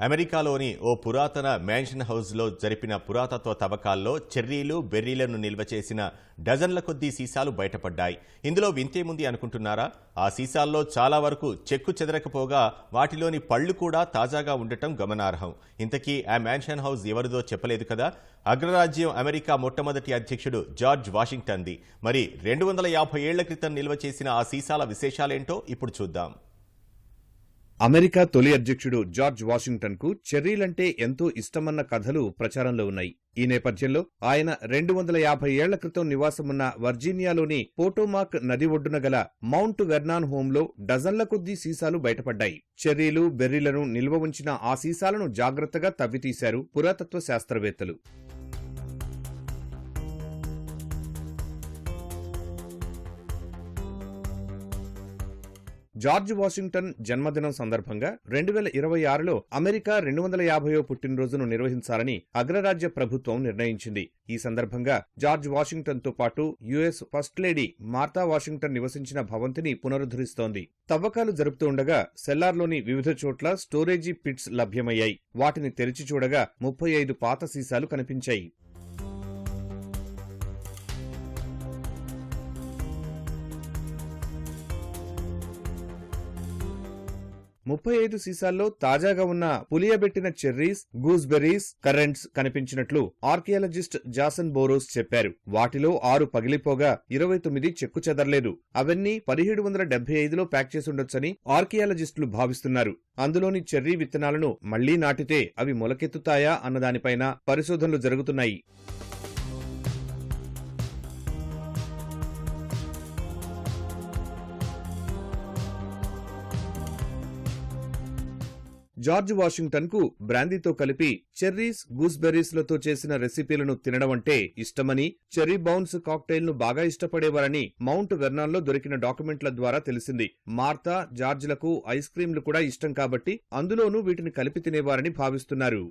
అమెరికాలోని ఓ పురాతన మ్యాన్షన్ హౌస్లో జరిపిన పురాతత్వ తవ్వకాల్లో చెర్రీలు బెర్రీలను నిల్వ చేసిన డజన్ల కొద్దీ సీసాలు బయటపడ్డాయి. ఇందులో వింతేముంది అనుకుంటున్నారా? ఆ సీసాల్లో చాలా వరకు చెక్కు చెదరకపోగా వాటిలోని పళ్ళు కూడా తాజాగా ఉండటం గమనార్హం. ఇంతకీ ఆ మ్యాన్షన్ హౌస్ ఎవరిదో చెప్పలేదు కదా? అగ్రరాజ్యం అమెరికా మొట్టమొదటి అధ్యక్షుడు జార్జ్ వాషింగ్టన్ది. మరి రెండు వందల యాభై ఏళ్ళ క్రితం నిల్వ చేసిన ఆ సీసాల విశేషాలేంటో ఇప్పుడు చూద్దాం. అమెరికా తొలి అధ్యక్షుడు జార్జ్ వాషింగ్టన్కు చెర్రీలంటే ఎంతో ఇష్టమన్న కథలు ప్రచారంలో ఉన్నాయి. ఈ నేపథ్యంలో ఆయన రెండు వందల యాభై ఏళ్ళ క్రితం నివాసమున్న వర్జీనియాలోని పోటోమాక్ నది ఒడ్డున గల మౌంట్ వెర్నాన్ హోంలో డజన్ల కొద్దీ సీసాలు బయటపడ్డాయి. చెర్రీలు బెర్రీలను నిల్వ ఉంచిన ఆ సీసాలను జాగ్రత్తగా తవ్వితీశారు పురాతత్వ శాస్త్రవేత్తలు. జార్జ్ వాషింగ్టన్ జన్మదినం సందర్భంగా రెండు వేల ఇరవై ఆరులో అమెరికా రెండు వందల యాభైవ పుట్టినరోజును నిర్వహించాలని అగ్రరాజ్య ప్రభుత్వం నిర్ణయించింది. ఈ సందర్భంగా జార్జ్ వాషింగ్టన్తో పాటు US first lady Martha Washington నివసించిన భవంతిని పునరుద్ధరిస్తోంది. తవ్వకాలు జరుపుతూ ఉండగా సెల్లార్లోని వివిధ చోట్ల స్టోరేజీ పిట్స్ లభ్యమయ్యాయి. వాటిని తెరిచి చూడగా ముప్పై ఐదు పాత సీసాలు కనిపించాయి. ముప్పై ఐదు సీసాల్లో తాజాగా ఉన్న పులియబెట్టిన చెర్రీస్ గూస్బెర్రీస్ కరెంట్స్ కనిపించినట్లు ఆర్కియాలజిస్ట్ జాసన్ బోరోస్ చెప్పారు. వాటిలో ఆరు పగిలిపోగా ఇరవై తొమ్మిది చెక్కు చెదరలేదు. అవన్నీ పదిహేడు వందల డెబ్బై ఐదులో ప్యాక్ చేసుండొచ్చని ఆర్కియాలజిస్టులు భావిస్తున్నారు. అందులోని చెర్రీ విత్తనాలను మళ్ళీ నాటితే అవి మొలకెత్తుతాయా అన్నదానిపైన పరిశోధనలు జరుగుతున్నాయి. జార్జ్ వాషింగ్టన్కు బ్రాందీతో కలిపి చెర్రీస్ గూస్బెర్రీస్లతో చేసిన రెసిపీలను తినడం అంటే ఇష్టమని చెర్రీ బౌన్స్ కాక్టైల్ను బాగా ఇష్టపడేవారని మౌంట్ వెర్నాల్లో దొరికిన డాక్యుమెంట్ల ద్వారా తెలిసింది. మార్తా జార్జ్లకు ఐస్ క్రీంలు కూడా ఇష్టం కాబట్టి అందులోనూ వీటిని కలిపి తినేవారని భావిస్తున్నారు.